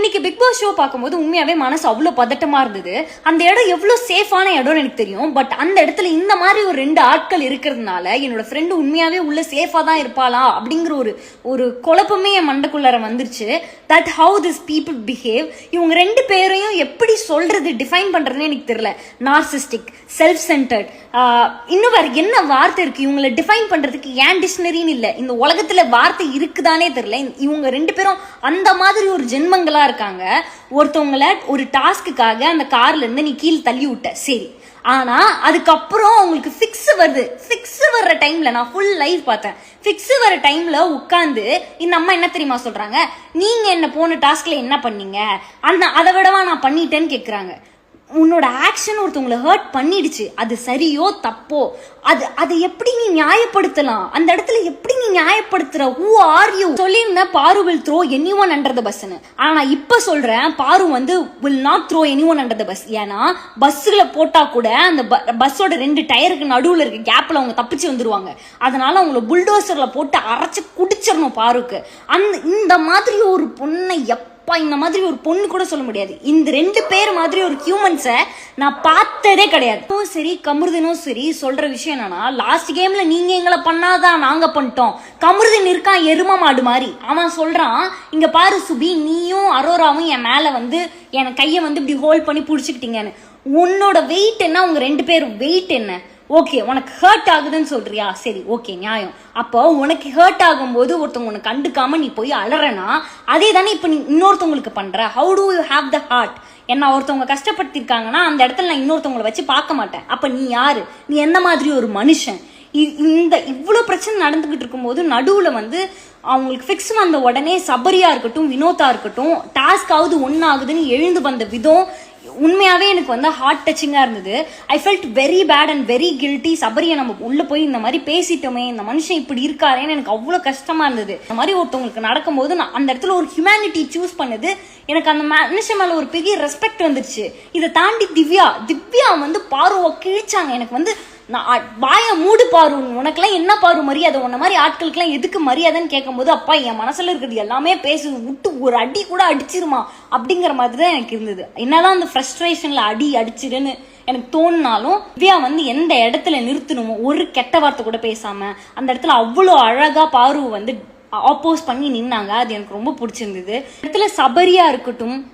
இன்னைக்கு big Boss show பார்க்கும்போது உண்மையாவே மனசு அவ்வளோ பதட்டமா இருந்தது. அந்த இடம் எவ்வளோ சேஃபான இடம்னு எனக்கு தெரியும். பட் அந்த இடத்துல இந்த மாதிரி ஒரு ரெண்டு ஆட்கள் இருக்கிறதுனால என்னோட ஃப்ரெண்டு உண்மையாவே உள்ள சேஃபா தான் இருப்பாளா அப்படிங்கிற ஒரு ஒரு குழப்பமே என் மண்டக்குள்ளார வந்துருச்சு. That how this people behave இவங்க ரெண்டு பேரையும் எப்படி சொல்றது டிஃபைன் பண்றதுன்னு எனக்கு தெரியல. நார்சிஸ்டிக் செல்ஃப் சென்டர்ட் இன்னும் வேற என்ன வார்த்தை இருக்கு? இவங்களை டிஃபைன் பண்றதுக்கு ஏன் டிக்ஷனரின்னு இல்லை. இந்த உலகத்துல வார்த்தை இருக்குதானே தெரியல. இவங்க ரெண்டு பேரும் அந்த மாதிரி ஒரு ஜென்மங்களா இருக்காங்க. ஒருத்தவங்கள ஒரு டாஸ்க்குக்காக அந்த கார்ல இருந்து நீ கீழே தள்ளி விட்ட. சரி. ஆனா அதுக்கப்புறம் உங்களுக்கு ஃபிக்ஸ் வருது. ஃபிக்ஸ் வர்ற டைம்ல நான் ஃபுல் லைஃப் பார்த்தேன். ஃபிக்ஸ் வர டைம்ல உட்காந்து இந்த அம்மா என்ன தெரியுமா சொல்றாங்க? நீங்க என்ன போன டாஸ்க்ல என்ன பண்ணீங்க? அந்த அதை விடவா நான் பண்ணிட்டேன்னு கேக்குறாங்க. உன்னோட ஆக்ஷன் ஒருத்தவங்களை ஹர்ட் பண்ணிடுச்சு. அது சரியோ தப்போ? அது அதை எப்படி நீ நியாயப்படுத்தலாம்? அந்த இடத்துல எப்படி நீ நியாயப்படுத்துற? ஹூ ஆர் யூ சொல்லியிருந்த பாரு will throw any one under the பஸ்ன்னு ஆனா இப்ப சொல்றேன் பாரு வந்து will not throw any one under the bus ஏன்னா பஸ்ஸுகளை போட்டா கூட அந்த பஸ்ஸோட ரெண்டு டயருக்கு நடுவுல இருக்க கேப்ல அவங்க தப்பிச்சு வந்துருவாங்க. அதனால அவங்கள புல்டோசர்ல போட்டு அரைச்சு குடிச்சிடணும் பாருக்கு அந்த இந்த மாதிரி ஒரு பொண்ணை எப்ப அப்பா இந்த மாதிரி ஒரு பொண்ணு கூட சொல்ல முடியாது. இந்த ரெண்டு பேர் மாதிரி ஒரு ஹியூமன்ஸை நான் பார்த்ததே கிடையாது. சரி கமருதினும் சரி சொல்ற விஷயம் என்னன்னா லாஸ்ட் கேம்ல நீங்க எங்களை பண்ணாதான் நாங்க பண்ணிட்டோம். கமருதின் இருக்கான் எரும மாடு மாதிரி. அவன் சொல்றான் இங்க பாரு சுபி நீயும் அரோராவும் என் மேல வந்து என் கையை வந்து இப்படி ஹோல்ட் பண்ணி பிடிச்சிக்கிட்டீங்கன்னு. உன்னோட வெயிட் என்ன? உங்க ரெண்டு பேரும் வெயிட் என்ன? ஓகே உனக்கு ஹர்ட் ஆகுதுன்னு சொல்றியா? சரி ஓகே நியாயம். அப்போ உனக்கு ஹர்ட் ஆகும்போது ஒருத்தவங்க உனக்கு கண்டுக்காம நீ போய் அலறனா அதே தானே இப்போ நீ இன்னொருத்தவங்களுக்கு பண்ற? How do you have the heart என்ன ஒருத்தவங்க கஷ்டப்படுத்திருக்காங்கன்னா அந்த இடத்துல நான் இன்னொருத்தவங்களை வச்சு பார்க்க மாட்டேன். அப்போ நீ யாரு? நீ எந்த மாதிரி ஒரு மனுஷன்? இ- இந்த இவ்வளோ பிரச்சனை நடந்துகிட்டு இருக்கும்போது நடுவில் வந்து அவங்களுக்கு ஃபிக்ஸ் வந்த உடனே சபரியா இருக்கட்டும் வினோத்தா இருக்கட்டும் டாஸ்க் ஆகுது ஒன்றாகுதுன்னு எழுந்து வந்த விதம் உண்மையாவே எனக்கு வந்து ஹார்ட் டச்சிங்கா இருந்தது. I felt very bad and very guilty சபரியை நம்ம உள்ள போய் இந்த மாதிரி பேசிட்டோமே இந்த மனுஷன் இப்படி இருக்காரேன்னு எனக்கு அவ்வளோ கஷ்டமா இருந்தது. இந்த மாதிரி ஒருத்தவங்களுக்கு நடக்கும்போது நான் அந்த இடத்துல ஒரு ஹியூமனிட்டி சூஸ் பண்ணுது எனக்கு அந்த மனுஷன் மேல ஒரு பெரிய ரெஸ்பெக்ட் வந்துருச்சு. இதை தாண்டி திவ்யா திவ்யா வந்து பார்வை கிழிச்சாங்க. எனக்கு வந்து நான் அ- வாய மூடு பாரு. உனக்கெல்லாம் என்ன பாரு? மரியாதை. உன்ன மாதிரி ஆட்களுக்கெல்லாம் எதுக்கு மரியாதைன்னு கேட்கும்போது அப்பா என் மனசில் இருக்கிறது எல்லாமே பேசுது. விட்டு ஒரு அடி கூட அடிச்சிருமா? அப்படிங்கிற மாதிரி தான் எனக்கு இருந்தது. என்னதான் அந்த ஃப்ரஸ்ட்ரேஷனில் அடி அடிச்சிருன்னு எனக்கு தோணுனாலும் திவ்யா வந்து எந்த இடத்துல நிறுத்தணுமோ ஒரு கெட்ட வார்த்தை கூட பேசாம அந்த இடத்துல அவ்வளோ அழகாக பாரு வந்து ஆப்போஸ் பண்ணி நின்னாங்க. அது எனக்கு ரொம்ப பிடிச்சிருந்தது. இடத்துல சபரியா இருக்கட்டும்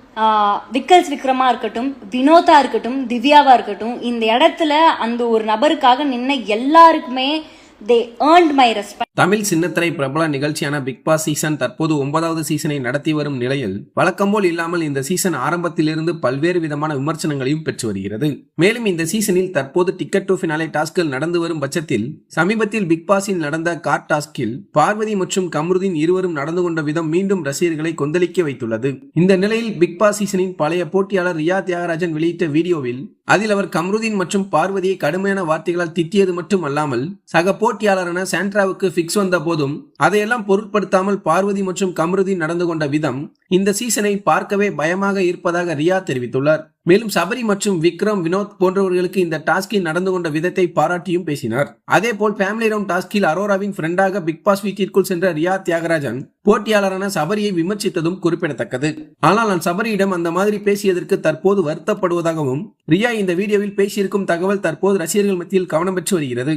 விக்கல்ஸ் விக்ரமா இருக்கட்டும் வினோதா இருக்கட்டும் திவ்யாவா இருக்கட்டும் இந்த இடத்துல அந்த ஒரு நபருக்காக நின்ன எல்லாருக்குமே they earned my respect Tamil சின்னத்திரை பிரபல நிகழ்ச்சியான பிக் பாஸ் சீசன் தற்போது ஒன்பதாவது சீசனை நடத்தி வரும் நிலையில் வழக்கம்போல் இல்லாமல் இந்த சீசன் ஆரம்பத்திலிருந்து பல்வேறு விதமான விமர்சனங்களையும் பெற்று வருகிறது. மேலும் இந்த சீசனில் தற்போது டிக்கெட் டு ஃபினாலே டாஸ்கள் நடந்து வரும் பட்சத்தில் சமீபத்தில் பிக் பாஸில் நடந்த கார் டாஸ்கில் பார்வதி மற்றும் கமருதீன் இருவரும் நடந்து கொண்ட விதம் மீண்டும் ரசிகர்களை கொந்தளிக்க வைத்துள்ளது. இந்த நிலையில் பிக் பாஸ் சீசனின் பழைய போட்டியாளர் ரியா தியாகராஜன் வெளியிட்ட வீடியோவில் அதில் அவர் கம்ருதீன் மற்றும் பார்வதியை கடுமையான வார்த்தைகளால் திட்டியது மட்டும் அல்லாமல் சக போட்டியாளரான சாண்ட்ராவுக்கு ஃபிக்ஸ் வந்த போதும் அதையெல்லாம் பொருட்படுத்தாமல் பார்வதி மற்றும் கம்ருதீன் நடந்து கொண்ட விதம் இந்த சீசனை பார்க்கவே பயமாக இருப்பதாக ரியா தெரிவித்துள்ளார். மேலும் சபரி மற்றும் விக்ரம் வினோத் போன்றவர்களுக்கு இந்த டாஸ்கில் நடந்து கொண்ட விதத்தை பாராட்டியும் பேசினார். அதே போல் ஃபேமிலி ரவுண்ட் டாஸ்கில் அரோராவின் ஃப்ரெண்டாக பிக் பாஸ் வீட்டிற்குள் சென்ற ரியா தியாகராஜன் போட்டியாளரான சபரியை விமர்சித்ததும் குறிப்பிடத்தக்கது. ஆனால் நான் சபரியிடம் அந்த மாதிரி பேசியதற்கு தற்போது வருத்தப்படுவதாகவும் ரியா இந்த வீடியோவில் பேசியிருக்கும் தகவல் தற்போது ரசிகர்கள் மத்தியில் கவனம் பெற்று வருகிறது.